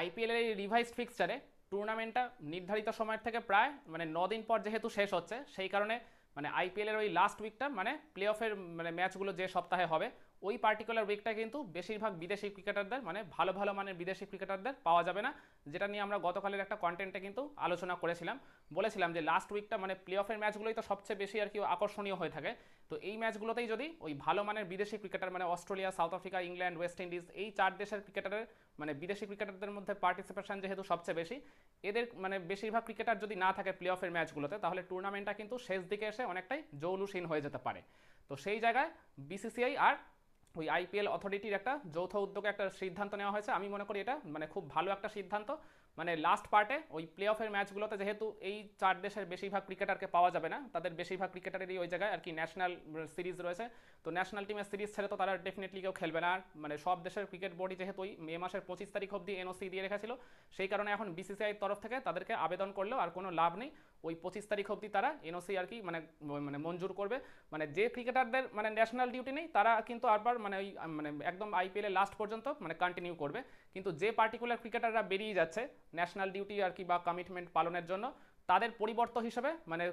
আইপিএলের এই রিভাইসড ফিক্সচারে টুর্নামেন্টটা নির্ধারিত সময়ের থেকে প্রায় মানে দিন পর যেহেতু শেষ হচ্ছে, সেই কারণে মানে আইপিএলের ওই লাস্ট উইকটা মানে প্লে অফের মানে ম্যাচগুলো যে সপ্তাহে হবে, ওই পার্টিকুলার উইকটা কিন্তু বেশিরভাগ বিদেশি ক্রিকেটারদের মানে ভালো ভালো মানের বিদেশি ক্রিকেটারদের পাওয়া যাবে না, যেটা নিয়ে আমরা গতকালের একটা কন্টেন্টে কিন্তু আলোচনা করেছিলাম। বলেছিলাম যে লাস্ট উইকটা মানে প্লে অফের ম্যাচগুলোই তো সবচেয়ে বেশি আর কি আকর্ষণীয় হয়ে থাকে। তো এই ম্যাচগুলোতেই যদি ওই ভালো মানের বিদেশি ক্রিকেটার মানে Australia South Africa England West Indies এই চার দেশের ক্রিকেটারের মানে বিদেশি ক্রিকেটারদের মধ্যে পার্টিসিপেশন যেহেতু সবচেয়ে বেশি, এদের মানে বেশিরভাগ ক্রিকেটার যদি না থাকে প্লে অফের ম্যাচগুলোতে তাহলে টুর্নামেন্টটা কিন্তু শেষ দিকে এসে অনেকটাই জৌলুসীন হয়ে যেতে পারে। তো সেই জায়গায় বিসিসিআই আর ওই আইপিএল অথরিটির একটা যৌথ উদ্যোগে একটা সিদ্ধান্ত নেওয়া হয়েছে। আমি মনে করি এটা মানে খুব ভালো একটা সিদ্ধান্ত। মানে লাস্ট পার্টে ওই প্লে অফের ম্যাচগুলোতে যেহেতু এই চার দেশের বেশিরভাগ ক্রিকেটারকে পাওয়া যাবে না, তাদের বেশিরভাগ ক্রিকেটারেরই ওই জায়গায় আর কি ন্যাশনাল সিরিজ রয়েছে। তো ন্যাশনাল টিমের সিরিজ ছেড়ে তো তারা ডেফিনেটলি কেউ খেলবে না। আর মানে সব দেশের ক্রিকেট বোর্ডই যেহেতু ওই মে মাসের পঁচিশ তারিখ অবধি এনওসি দিয়ে রেখেছিল, সেই কারণে এখন বিসিসিআই তরফ থেকে তাদেরকে আবেদন করলেও আর কোনো লাভ নেই। ওই পঁচিশ তারিখ অবধি তারা এনওসি আর কি মানে মানে মঞ্জুর করবে। মানে যে ক্রিকেটারদের মানে ন্যাশনাল ডিউটি নেই, তারা কিন্তু আবার মানে ওই মানে একদম আইপিএল লাস্ট পর্যন্ত মানে কন্টিনিউ করবে। কিন্তু যে পার্টিকুলার ক্রিকেটাররা বেরিয়ে যাচ্ছে ন্যাশনাল ডিউটি আর কি বা কমিটমেন্ট পালনের জন্য, তাদের পরিবর্তন হিসেবে মানে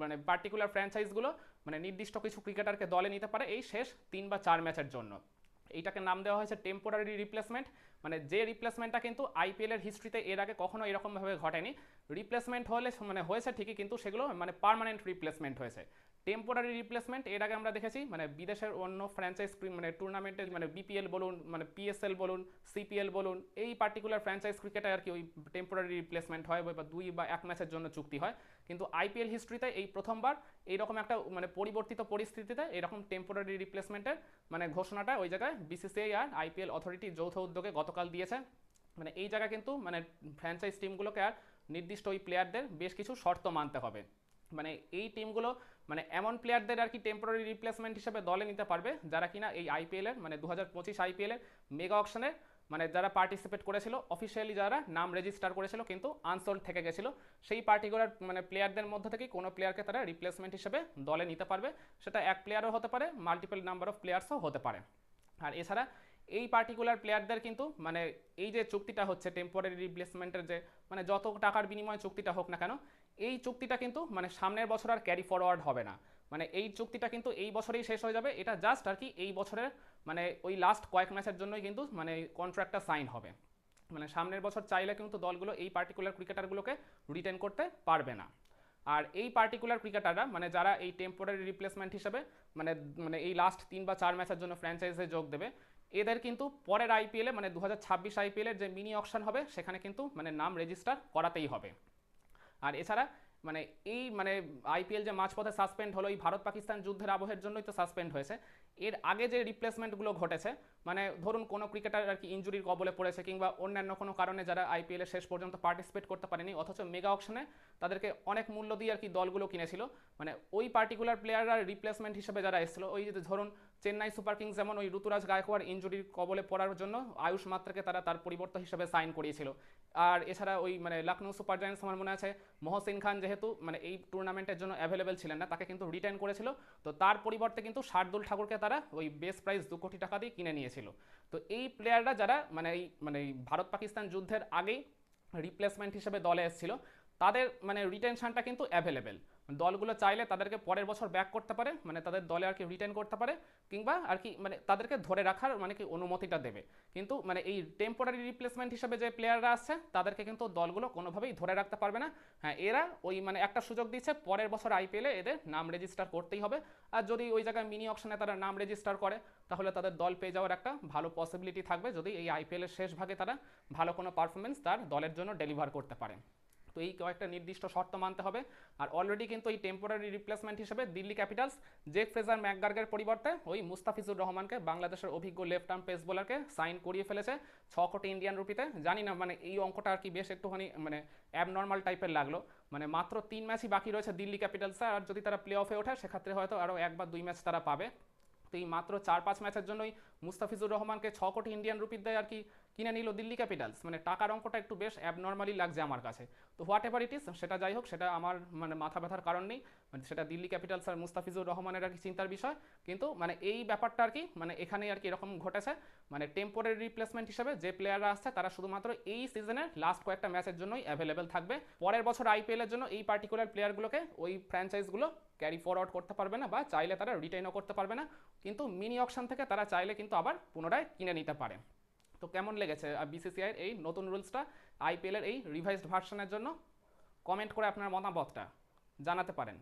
মানে পার্টিকুলার ফ্র্যাঞ্চাইজগুলো মানে নির্দিষ্ট কিছু ক্রিকেটারকে দলে নিতে পারে এই শেষ তিন বা চার ম্যাচের জন্য। এইটাকে নাম দেওয়া হয়েছে টেম্পোরারি রিপ্লেসমেন্ট মানে যে রিপ্লেসমেন্টটা কিন্তু আইপিএলের হিস্ট্রিতে এর আগে কখনো এরকমভাবে ঘটেনি। রিপ্লেসমেন্ট হলে মানে হয়েছে ঠিকই, কিন্তু সেগুলো মানে পার্মানেন্ট রিপ্লেসমেন্ট হয়েছে। টেম্পোরারি রিপ্লেসমেন্ট এর আগে আমরা দেখেছি মানে বিদেশের অন্য ফ্র্যাঞ্চাইজ মানে টুর্নামেন্টে মানে বিপিএল বলুন মানে পিএসএল বলুন সিপিএল বলুন, এই পার্টিকুলার ফ্র্যাঞ্চাইজ ক্রিকেটে আর কি ওই টেম্পোরারি রিপ্লেসমেন্ট হয় বা দুই বা এক ম্যাচের জন্য চুক্তি হয়। কিন্তু আইপিএল হিস্ট্রিতে এই প্রথমবার এইরকম একটা মানে পরিবর্তিত পরিস্থিতিতে এরকম টেম্পোরারি রিপ্লেসমেন্টের মানে ঘোষণাটা ওই জায়গায় বিসিসিআই আর আইপিএল অথরিটি যৌথ উদ্যোগে গতকাল দিয়েছে। মানে এই জায়গা কিন্তু মানে ফ্র্যাঞ্চাইজ টিমগুলোকে আর নির্দিষ্ট ওই প্লেয়ারদের বেশ কিছু শর্ত মানতে হবে। মানে এই টিমগুলো মানে এমন প্লেয়ারদের আর কি টেম্পোরারি রিপ্লেসমেন্ট হিসেবে দলে নিতে পারবে, যারা কিনা এই আইপিএলের মানে দু হাজার পঁচিশ আইপিএলের মেগা অকশনে মানে যারা পার্টিসিপেট করেছিল অফিসিয়ালি যারা নাম রেজিস্টার করেছিল, কিন্তু আনসোল্ড থেকে গেছিল, সেই পার্টিকুলার মানে প্লেয়ারদের মধ্যে থেকে কোনো প্লেয়ারকে তারা রিপ্লেসমেন্ট হিসেবে দলে নিতে পারবে। সেটা এক প্লেয়ারও হতে পারে মাল্টিপল নাম্বার অফ প্লেয়ার্সও হতে পারে। আর এছাড়া এই পার্টিকুলার প্লেয়ারদের কিন্তু মানে এই যে চুক্তিটা হচ্ছে টেম্পোরারি রিপ্লেসমেন্টের যে মানে যত টাকার বিনিময়ে চুক্তিটা হোক না কেন, এই চুক্তিটা কিন্তু মানে সামনের বছর আর ক্যারি ফরওয়ার্ড হবে না। মানে এই চুক্তিটা কিন্তু এই বছরেই শেষ হয়ে যাবে। এটা জাস্ট আর কি এই বছরের মানে ওই লাস্ট কয়েক ম্যাচের জন্যই কিন্তু মানে কন্ট্রাক্টটা সাইন হবে। মানে সামনের বছর চাইলে কিন্তু দলগুলো এই পার্টিকুলার ক্রিকেটারগুলোকে রিটেন করতে পারবে না। আর এই পার্টিকুলার ক্রিকেটাররা মানে যারা এই টেম্পোরারি রিপ্লেসমেন্ট হিসেবে মানে মানে এই লাস্ট তিন বা চার ম্যাচের জন্য ফ্র্যাঞ্চাইজে যোগ দেবে এদের কিন্তু পরের আইপিএলে মানে দু হাজার ছাব্বিশ আইপিএলের যে মিনি অকশন হবে, সেখানে কিন্তু মানে নাম রেজিস্টার করাতেই হবে। আর এছাড়া মানে এই মানে আইপিএল যে মাঝপথে সাসপেন্ড হলো, এই ভারত পাকিস্তান যুদ্ধের আবহের জন্যই তো সাসপেন্ড হয়েছে। এর আগে যে রিপ্লেসমেন্টগুলো ঘটেছে মানে ধরুন কোনো ক্রিকেটার আর কি ইঞ্জুরির কবলে পড়েছে, কিংবা অন্যান্য কোনো কারণে যারা আইপিএলে শেষ পর্যন্ত পার্টিসিপেট করতে পারেনি, অথচ মেগা অকশনে তাদেরকে অনেক মূল্য দিয়ে আর কি দলগুলো কিনেছিল। মানে ওই পার্টিকুলার প্লেয়াররা রিপ্লেসমেন্ট হিসেবে যারা এসেছিল, ওই যে ধরুন চেন্নাই সুপার কিংস যেমন ওই ঋতুরাজ গায়কোয়াড় ইঞ্জুরির কবলে পড়ার জন্য আয়ুষ মাত্রাকে তারা তার পরিবর্তন হিসেবে সাইন করিয়েছিল। আর এছাড়া ওই মানে লখনৌ সুপার জায়ান্টস আমার মনে আছে, মহসিন খান যেহেতু মানে এই টুর্নামেন্টের জন্য অ্যাভেলেবেল ছিলেন না, তাকে কিন্তু রিটার্ন করেছিল। তো তার পরিবর্তে কিন্তু শার্দুল ঠাকুরকে তারা ওই বেস প্রাইস দু কোটি টাকা দিয়ে কিনে নিয়েছিল। তো এই প্লেয়াররা যারা মানে এই মানে ভারত পাকিস্তান যুদ্ধের আগেই রিপ্লেসমেন্ট হিসেবে দলে এসেছিল, তাদের মানে রিটেনশনটা কিন্তু অ্যাভেলেবেল দলগুলো চাইলে তাদেরকে পরের বছর ব্যাক করতে পারে মানে তাদের দলে আর কি রিটার্ন করতে পারে, কিংবা আর কি মানে তাদেরকে ধরে রাখার মানে কি অনুমতিটা দেবে। কিন্তু মানে এই টেম্পোরারি রিপ্লেসমেন্ট হিসেবে যে প্লেয়াররা আসছে তাদেরকে কিন্তু দলগুলো কোনোভাবেই ধরে রাখতে পারবে না। হ্যাঁ এরা ওই মানে একটা সুযোগ দিচ্ছে পরের বছর আইপিএলে এদের নাম রেজিস্টার করতেই হবে। আর যদি ওই জায়গায় মিনি অপশনে তারা নাম রেজিস্টার করে, তাহলে তাদের দল পেয়ে যাওয়ার একটা ভালো পসিবিলিটি থাকবে, যদি এই আইপিএলের শেষ ভাগে তারা ভালো কোনো পারফরমেন্স তার দলের জন্য ডেলিভার করতে পারে। তো এই কয়েকটা নির্দিষ্ট শর্ত মানতে হবে। আর অলরেডি কিন্তু এই টেম্পোরারি রিপ্লেসমেন্ট হিসেবে দিল্লি ক্যাপিটালস জেক ফ্রেজার ম্যাকগার্গের পরিবর্তে ওই মুস্তাফিজুর রহমানকে বাংলাদেশের অভিজ্ঞ লেফট আর্ম পেস বোলারকে সাইন করিয়ে ফেলেছে ছ কোটি ইন্ডিয়ান রুপিতে জানি না মানে এই অঙ্কটা আর কি বেশ একটুখানি মানে অ্যাবনর্মাল টাইপের লাগল। মানে মাত্র তিন ম্যাচই বাকি রয়েছে দিল্লি ক্যাপিটালসে আর যদি তারা প্লে অফে ওঠে, সেক্ষেত্রে হয়তো আরও এক বা দুই ম্যাচ তারা পাবে। তো এই মাত্র চার পাঁচ ম্যাচের জন্যই মুস্তাফিজুর রহমানকে ছ কোটি ইন্ডিয়ান রুপির দেয় আর কি কিনে নিল দিল্লি ক্যাপিটালস মানে টাকার অঙ্কটা একটু বেশ অ্যাবনর্মালি লাগছে আমার কাছে। তো হোয়াট এভার ইট ইস সেটা যাই হোক, সেটা আমার মানে মাথা ব্যথার কারণ নেই। মানে সেটা দিল্লি ক্যাপিটালস আর মুস্তাফিজুর রহমানের আর কি চিন্তার বিষয়। কিন্তু মানে এই ব্যাপারটা আর কি মানে এখানেই আর কি এরকম ঘটেছে। মানে টেম্পোরারি রিপ্লেসমেন্ট হিসেবে যে প্লেয়াররা আসছে, তারা শুধুমাত্র এই সিজনের লাস্ট কয়েকটা ম্যাচের জন্যই অ্যাভেলেবেল থাকবে। পরের বছর আইপিএলের জন্য এই পার্টিকুলার প্লেয়ারগুলোকে ওই ফ্র্যাঞ্চাইজগুলো ক্যারি ফরওয়ার্ড করতে পারবে না বা চাইলে তারা রিটেইনও করতে পারবে না। কিন্তু মিনি অকশন থেকে তারা চাইলে কিন্তু আবার পুনরায় কিনে নিতে পারে। তো কেমন লেগেছে বিসিসিআইয়ের এই নতুন রুলসটা আইপিএলের এই রিভাইসড ভার্সনের জন্য? কমেন্ট করে আপনার মতামতটা জানাতে পারেন।